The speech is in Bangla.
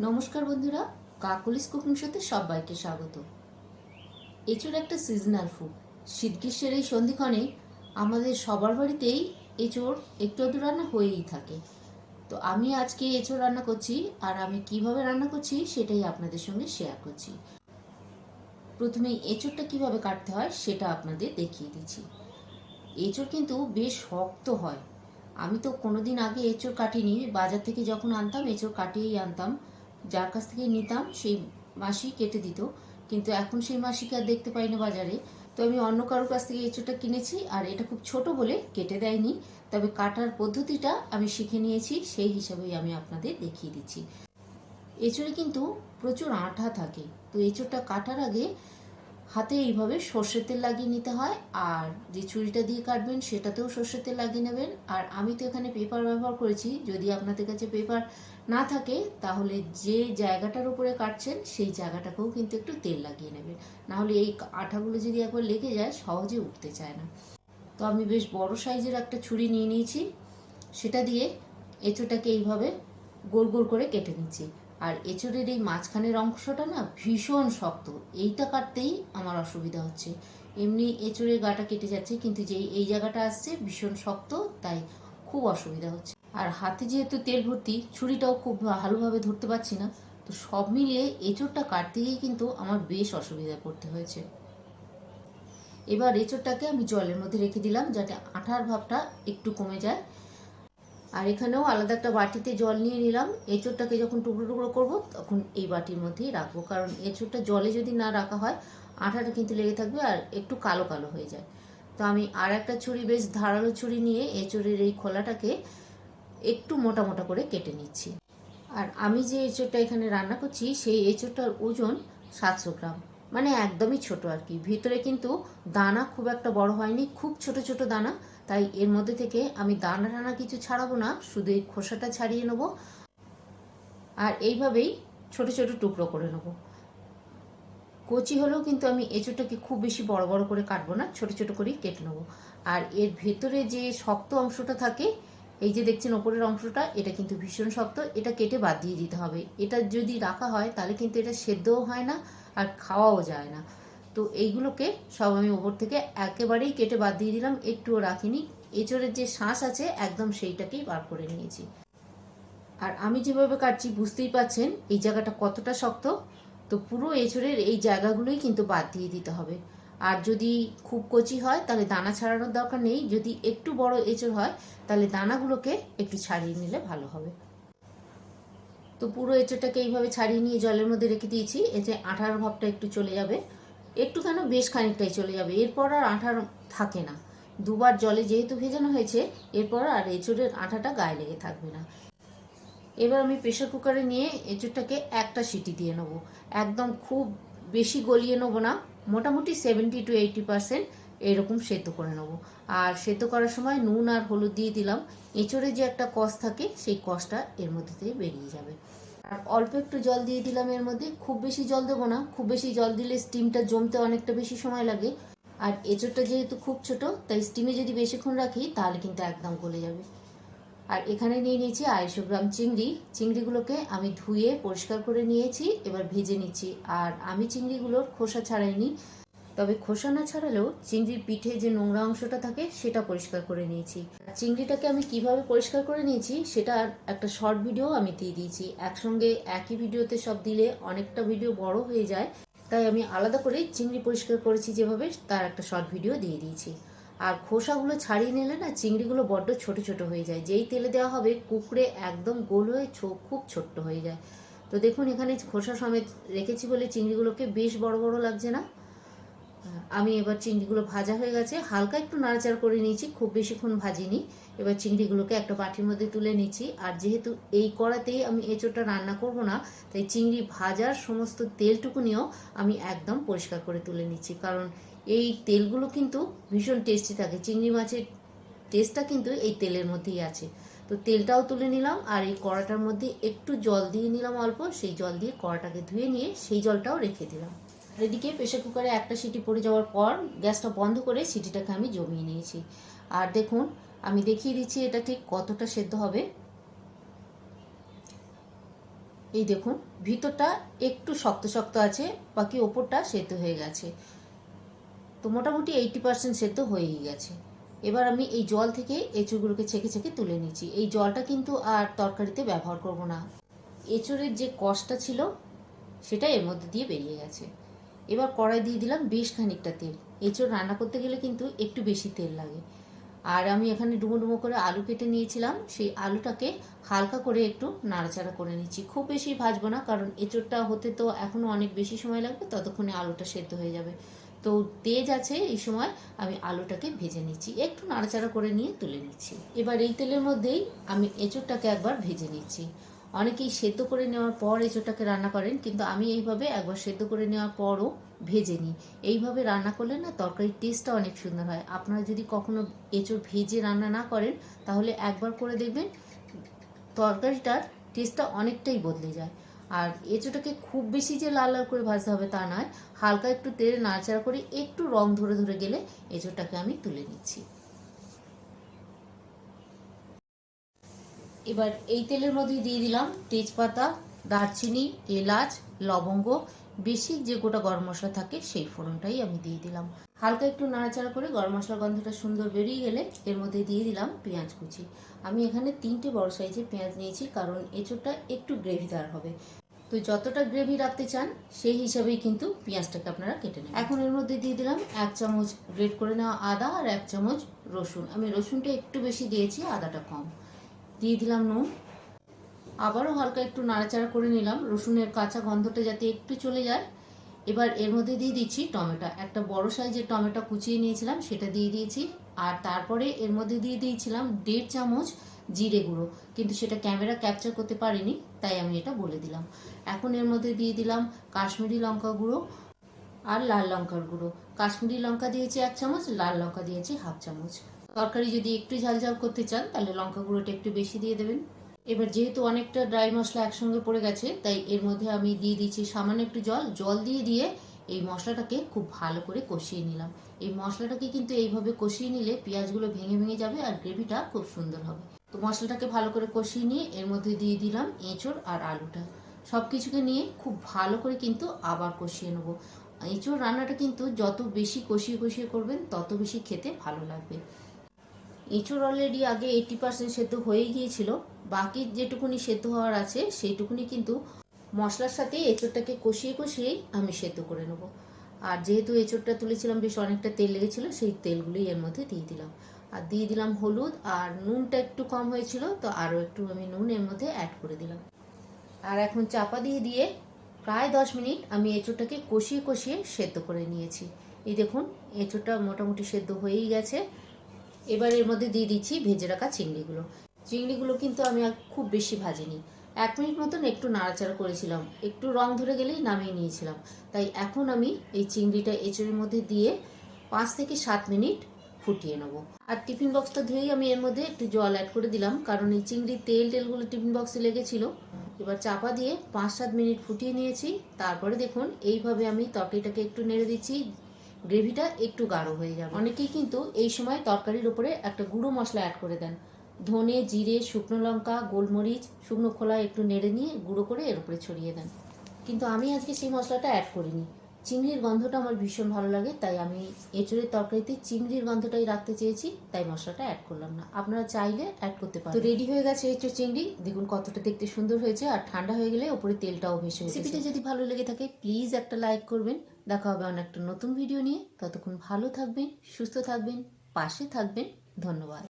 নমস্কার বন্ধুরা, কাকুলিস কুকিং শোতে সবাইকে স্বাগত। এঁচড় একটা সিজনাল ফুড শীত গ্রীষ্মের এই সন্ধিক্ষণে আমাদের সবার বাড়িতেই এঁচড় একটু আধটু রান্না হয়েই থাকে। তো আমি আজকে এঁচড় রান্না করছি আর আমি কীভাবে রান্না করছি সেটাই আপনাদের সঙ্গে শেয়ার করছি। প্রথমে এঁচড়টা কীভাবে কাটতে হয় সেটা আপনাদের দেখিয়ে দিচ্ছি। এঁচড় কিন্তু বেশ শক্ত হয়। আমি তো কোনোদিন আগে এঁচড় কাটিনি। বাজার থেকে যখন আনতাম এঁচড় কাটিয়েই আনতাম। যার কাছ থেকে নিতাম, সেই মাসি কেটে দিত। কিন্তু এখন সেই মাসিকে আর দেখতে পাই না বাজারে। তো আমি অন্য কারোর কাছ থেকে এঁচোটা কিনেছি, আর এটা খুব ছোট বলে কেটে দেয়নি। তবে কাটার পদ্ধতিটা আমি শিখে নিয়েছি, সেই হিসাবেই আমি আপনাদের দেখিয়ে দিচ্ছি। এঁচোড়ে কিন্তু প্রচুর আঠা থাকে। তো এচোরটা কাটার আগে হাতে এইভাবে সর্ষের তেল লাগিয়ে নিতে হয়, আর যে ছুরিটা দিয়ে কাটবেন সেটাতেও সর্ষের তেল লাগিয়ে নেবেন। আর আমি তো এখানে পেপার ব্যবহার করেছি, যদি আপনাদের কাছে পেপার না থাকে, তাহলে যে জায়গাটার উপরে কাটছেন, সেই জায়গাটাকেও কিন্তু একটু তেল লাগিয়ে নেবেন। নাহলে এই আঠাগুলো যদি একবার লেগে যায়, সহজে উঠতে চায় না। তো আমি বেশ বড় সাইজের একটা ছুরি নিয়ে নিয়েছি। সেটা দিয়ে এঁচোটাকে এইভাবে গোল গোল করে কেটে নিচ্ছি। আর এঁচড়ের এই মাঝখানের অংশটা না ভীষণ শক্ত। এইটা কাটতেই আমার অসুবিধা হচ্ছে। এমনি এঁচড়ের গাটা কেটে যাচ্ছে, কিন্তু যেই এই জায়গাটা আসছে ভীষণ শক্ত, তাই খুব অসুবিধা হচ্ছে। আর হাতে যেহেতু তেল ভর্তি, ছুরিটাও খুব ভালোভাবে ধরতে পারছি না, তো সব মিলিয়ে এঁচড়টা কাটতে গিয়ে কিন্তু আমার বেশ অসুবিধায় পড়তে হয়েছে। এবার এঁচড়টাকে আমি জলের মধ্যে রেখে দিলাম যাতে আঠার ভাবটা একটু কমে যায়। আর এখানেও আলাদা একটা বাটিতে জল নিয়ে নিলাম। এঁচোড়টাকে যখন টুকরো টুকরো করব, তখন এই বাটির মধ্যেই রাখব। কারণ এঁচোড়টা জলে যদি না রাখা হয়, আঠাটা কিন্তু লেগে থাকবে আর একটু কালো কালো হয়ে যায়। তো আমি আর একটা ছুরি, বেশ ধারালো ছুরি নিয়ে এঁচোড়ের এই খোলাটাকে একটু মোটা মোটা করে কেটে নিচ্ছি। আর আমি যে এঁচোড়টা এখানে রান্না করছি, সেই এঁচোড়টার ওজন সাতশো গ্রাম। মানে একদমই ছোট আর কি। ভিতরে কিন্তু দানা খুব একটা বড় হয়নি, খুব ছোট ছোট দানা। তাই এর মধ্যে থেকে আমি দানা টানা কিছু ছাড়াবো না, শুধু এই খোসাটা ছাড়িয়ে নেব। আর এইভাবেই ছোট ছোট টুকরো করে নেব। কচি হলেও কিন্তু আমি এঁচোটাকে খুব বেশি বড় বড় করে কাটবো না, ছোট ছোট করেই কেটে নেব। আর এর ভেতরে যে শক্ত অংশটা থাকে এই যে দেখছেন ওপরের অংশটা, এটা কিন্তু ভীষণ শক্ত, এটা কেটে বাদ দিয়ে দিতে হবে। এটা যদি রাখা হয়, তাহলে কিন্তু এটা সেদ্ধও হয় না আর খাওয়াও যায় না। তো এইগুলোকে সব আমি ওপর থেকে একেবারেই কেটে বাদ দিয়ে দিলাম, একটুও রাখিনি। এঁচড়ের যে শ্বাস আছে, একদম সেইটাকেই বার করে নিয়েছি। আর আমি যেভাবে কাটছি, বুঝতেই পাচ্ছেন এই জায়গাটা কতটা শক্ত। তো পুরো এঁচড়ের এই জায়গাগুলোই কিন্তু বাদ দিয়ে দিতে হবে। আর যদি খুব কচি হয়, তাহলে দানা ছাড়ানোর দরকার নেই। যদি একটু বড় এঁচড় হয়, তাহলে দানাগুলোকে একটু ছাড়িয়ে নিলে ভালো হবে। তো পুরো এঁচড়টাকে এইভাবে ছাড়িয়ে নিয়ে জলের মধ্যে রেখে দিয়েছি। এতে আঠার ভাবটা একটু চলে যাবে। একটু কেন বেশ খানিকটাই চলে যাবে। এরপর আর আঠার থাকে না। দুবার জলে যেহেতু ভেজানো হয়েছে, এরপর আর এঁচড়ের আঠাটা গায়ে লেগে থাকবে না। এবার আমি প্রেশার কুকারে নিয়ে এঁচড়টাকে একটা সিটি দিয়ে নেব। একদম খুব বেশি গলিয়ে নেব না। মোটামুটি সেভেন্টি টু এইটি পার্সেন্ট এরকম সেদ্ধ করে নেব। আর সেদ্ধ করার সময় নুন আর হলুদ দিয়ে দিলাম। এঁচড়ে যে একটা কষ থাকে, সেই কষটা এর মধ্যে থেকে বেরিয়ে যাবে। আর অল্প একটু জল দিয়ে দিলাম এর মধ্যে। খুব বেশি জল দেবো না। খুব বেশি জল দিলে স্টিমটা জমতে অনেকটা বেশি সময় লাগে। আর এঁচড়টা যেহেতু খুব ছোট, তাই স্টিমে যদি বেশিক্ষণ রাখি, তাহলে কিন্তু একদম গলে যাবে। আর এখানে নিয়ে নিয়েছি আড়াইশো গ্রাম চিংড়ি। চিংড়িগুলোকে আমি ধুয়ে পরিষ্কার করে নিয়েছি, এবার ভেজে নিচ্ছি। আর আমি চিংড়িগুলোর খোসা ছাড়াইনি, তবে খোসা না ছাড়ালেও চিংড়ির পিঠে যে নোংরা অংশটা থাকে সেটা পরিষ্কার করে নিয়েছি। চিংড়িটাকে আমি কীভাবে পরিষ্কার করে নিয়েছি সেটা একটা শর্ট ভিডিও আমি দিয়ে দিয়েছি। একসঙ্গে একই ভিডিওতে সব দিলে অনেকটা ভিডিও বড় হয়ে যায়, তাই আমি আলাদা করে চিংড়ি পরিষ্কার করেছি যেভাবে, তার একটা শর্ট ভিডিও দিয়ে দিয়েছি। আর খোসাগুলো ছাড়িয়ে নিলে না চিংড়িগুলো বড্ড ছোট ছোট হয়ে যায়। যেই তেলে দেওয়া হবে কুকড়ে একদম গোল হয়ে খুব ছোট্ট হয়ে যায়। তো দেখুন এখানে খোসা সমেত রেখেছি বলে চিংড়িগুলোকে বেশ বড় বড় লাগছে না? আমি এবার চিংড়িগুলো ভাজা হয়ে গেছে। হালকা একটু নাড়াচাড়া করে নিয়েছি, খুব বেশিক্ষণ ভাজিনি। এবার চিংড়িগুলোকে একটা বাটির মধ্যে তুলে নিচ্ছি। আর যেহেতু এই কড়াতেই আমি এঁচোড়টা রান্না করব না, তাই চিংড়ি ভাজার সমস্ত তেলটুকু নিয়েও আমি একদম পরিষ্কার করে তুলে নিচ্ছি। কারণ এই তেলগুলো কিন্তু ভীষণ টেস্টি থাকে। চিংড়ি মাছের টেস্টটা কিন্তু এই তেলের মধ্যেই আছে। তো তেলটাও তুলে নিলাম, আর এই কড়াটার মধ্যে একটু জল দিয়ে নিলাম অল্প। সেই জল দিয়ে কড়াটাকে ধুয়ে নিয়ে সেই জলটাও রেখে দিলাম। এদিকে প্রেশার কুকারে একটা সিটি পড়ে যাওয়ার পর গ্যাসটা বন্ধ করে সিটিটাকে আমি জমিয়ে নিয়েছি। আর দেখুন, আমি দেখিয়ে দিচ্ছি এটা ঠিক কতটা সেদ্ধ হবে। এই দেখুন, ভিতরটা একটু শক্ত শক্ত আছে, বাকি ওপরটা সেদ্ধ হয়ে গেছে। তো মোটামুটি এইটি পার্সেন্ট সেদ্ধ হয়েই গেছে। এবার আমি এই জল থেকে এঁচুড়গুলোকে ছেঁকে ছেঁকে তুলে নিচ্ছি। এই জলটা কিন্তু আর তরকারিতে ব্যবহার করব না। এঁচুড়ের যে কষটা ছিল, সেটা এর মধ্যে দিয়ে বেরিয়ে গেছে। এবার কড়াই দিয়ে দিলাম বেশ খানিকটা তেল। এঁচড় রান্না করতে গেলে কিন্তু একটু বেশি তেল লাগে। আর আমি এখানে ডুমো ডুমো করে আলু কেটে নিয়েছিলাম। সেই আলুটাকে হালকা করে একটু নাড়াচাড়া করে নিচ্ছি। খুব বেশি ভাজবো না, কারণ এঁচড়টা হতে তো এখনও অনেক বেশি সময় লাগবে, ততক্ষণে আলুটা সেদ্ধ হয়ে যাবে। তো তেজ আছে এই সময় আমি আলুটাকে ভেজে নিচ্ছি। একটু নাড়াচাড়া করে নিয়ে তুলে নিচ্ছি। এবার এই তেলের মধ্যেই আমি এঁচড়টাকে একবার ভেজে নিচ্ছি। অনেকেই সেদ্ধ করে নেওয়ার পর এঁচোড়টাকে রান্না করেন, কিন্তু আমি এইভাবে একবার সেদ্ধ করে নেওয়ার পরও ভেজে নিই। এইভাবে রান্না করলে না তরকারির টেস্টটা অনেক সুন্দর হয়। আপনারা যদি কখনো এঁচোড় ভেজে রান্না না করেন, তাহলে একবার করে দেখবেন তরকারিটার টেস্টটা অনেকটাই বদলে যায়। আর এঁচোটাকে খুব বেশি যে লাল লাল করে ভাজতে হবে তা নয়, হালকা একটু তেলে নাড়াচাড়া করে একটু রং ধরে ধরে গেলে এঁচোটাকে আমি তুলে নিচ্ছি। এবার এই তেলের মধ্যে দিয়ে দিলাম তেজপাতা, দারচিনি, এলাচ, লবঙ্গ, বেশি যে গোটা গরম মশলা থাকে সেই ফোড়নটাই আমি দিয়ে দিলাম। হালকা একটু নাড়াচাড়া করে গরম মশলার গন্ধটা সুন্দর বেরিয়ে গেলে এর মধ্যে দিয়ে দিলাম পেঁয়াজ কুচি। আমি এখানে তিনটে বড় সাইজের পেঁয়াজ নিয়েছি কারণ এঁচোড়টা একটু গ্রেভিদার হবে। তো যতটা গ্রেভি রাখতে চান সেই হিসাবেই কিন্তু পেঁয়াজটাকে আপনারা কেটে নেন এখন এর মধ্যে দিয়ে দিলাম এক চামচ গ্রেট করে নেওয়া আদা আর এক চামচ রসুন। আমি রসুনটা একটু বেশি দিয়েছি, আদাটা কম। দিয়ে দিলাম নুন। আবারও হালকা একটু নাড়াচাড়া করে নিলাম। রসুনের কাঁচা গন্ধটা যাতে একটু চলে যায়। এবার এর মধ্যে দিয়ে দিচ্ছি টমেটো। একটা বড় সাইজের টমেটো কুচিয়ে নিয়েছিলাম, সেটা দিয়ে দিয়েছি। আর তারপরে এর মধ্যে দিয়ে দিয়েছিলাম দেড় চামচ জিরে গুঁড়ো। কিন্তু সেটা ক্যামেরা ক্যাপচার করতে পারিনি, তাই আমি এটা বলে দিলাম। এখন এর মধ্যে দিয়ে দিলাম কাশ্মীরি লঙ্কা গুঁড়ো আর লাল লঙ্কার গুঁড়ো। কাশ্মীরি লঙ্কা দিয়েছি এক চামচ, লাল লঙ্কা দিয়েছি হাফ চামচ। তরকারি যদি একটু ঝাল ঝাল করতে চান, তাহলে লঙ্কা গুঁড়োটা একটু বেশি দিয়ে দেবেন। এবার যেহেতু অনেকটা ড্রাই মশলা একসঙ্গে পড়ে গেছে, তাই এর মধ্যে আমি দিয়ে দিচ্ছি সামান্য একটু জল। জল দিয়ে দিয়ে এই মশলাটাকে খুব ভালো করে কষিয়ে নিলাম। এই মশলাটাকে কিন্তু এইভাবে কষিয়ে নিলে পেঁয়াজগুলো ভেঙে ভেঙে যাবে আর গ্রেভিটা খুব সুন্দর হবে। তো মশলাটাকে ভালো করে কষিয়ে নিয়ে এর মধ্যে দিয়ে দিলাম এঁচড় আর আলুটা। সব কিছুকে নিয়ে খুব ভালো করে কিন্তু আবার কষিয়ে নেব। এঁচড় রান্নাটা কিন্তু যত বেশি কষিয়ে কষিয়ে করবেন, তত বেশি খেতে ভালো লাগবে। এঁচড় অলরেডি আগে এইটি পার্সেন্ট সেদ্ধ হয়ে গিয়েছিল। বাকি যেটুকুনি সেদ্ধ হওয়ার আছে, সেইটুকুনি কিন্তু মশলার সাথে এঁচড়টাকে কষিয়ে কষিয়েই আমি সেদ্ধ করে নেব। আর যেহেতু এঁচড়টা তুলেছিলাম, বেশ অনেকটা তেল লেগেছিলো, সেই তেলগুলোই এর মধ্যে দিয়ে দিলাম। আর দিয়ে দিলাম হলুদ, আর নুনটা একটু কম হয়েছিল, তো আরও একটু আমি নুন এর মধ্যে অ্যাড করে দিলাম। আর এখন চাপা দিয়ে দিয়ে প্রায় দশ মিনিট আমি এঁচড়টাকে কষিয়ে কষিয়ে সেদ্ধ করে নিয়েছি। এই দেখুন, এঁচড়টা মোটামুটি সেদ্ধ হয়েই গেছে। এবার এর মধ্যে দিয়ে দিচ্ছি ভেজে রাখা চিংড়িগুলো। চিংড়িগুলো কিন্তু আমি খুব বেশি ভাজিনি। এক মিনিট মতন একটু নাড়াচাড়া করেছিলাম। একটু রং ধরে গেলেই নামিয়ে নিয়েছিলাম। তাই এখন আমি এই চিংড়িটা এঁচড়ের মধ্যে দিয়ে পাঁচ থেকে সাত মিনিট ফুটিয়ে নেব। আর টিফিন বক্সটা ধুয়েই আমি এর মধ্যে একটু জল অ্যাড করে দিলাম, কারণ এই চিংড়ির তেল টেলগুলো টিফিন বক্সে লেগেছিলো। এবার চাপা দিয়ে পাঁচ সাত মিনিট ফুটিয়ে নিয়েছি। তারপরে দেখুন, এইভাবে আমি তরকারিটাকে একটু নেড়ে দিচ্ছি। গ্রেভিটা একটু গাঢ় হয়ে যাবে। অনেকেই কিন্তু এই সময় তরকারির উপরে একটা গুঁড়ো মশলা অ্যাড করে দেন। ধনে জিরে শুকনো লঙ্কা গোলমরিচ শুকনো খোলা একটু নেড়ে নিয়ে গুঁড়ো করে এর উপরে ছড়িয়ে দেন। কিন্তু আমি আজকে সেই মশলাটা অ্যাড করিনি। চিংড়ির গন্ধটা আমার ভীষণ ভালো লাগে তাই আমি এঁচড়ের তরকারিতে চিংড়ির গন্ধটাই রাখতে চেয়েছি তাই মশলাটা অ্যাড করলাম না। আপনারা চাইলে অ্যাড করতে পারেন। তো রেডি হয়ে গেছে এঁচড় চিংড়ি। দেখুন কতটা দেখতে সুন্দর হয়েছে আর ঠান্ডা হয়ে গেলে ওপরে তেলটাও ভেসে রেসিপিটা যদি ভালো লেগে থাকে প্লিজ একটা লাইক করবেন। দেখা হবে অনেকটা নতুন ভিডিও নিয়ে। ততক্ষণ ভালো থাকবেন সুস্থ থাকবেন পাশে থাকবেন। ধন্যবাদ।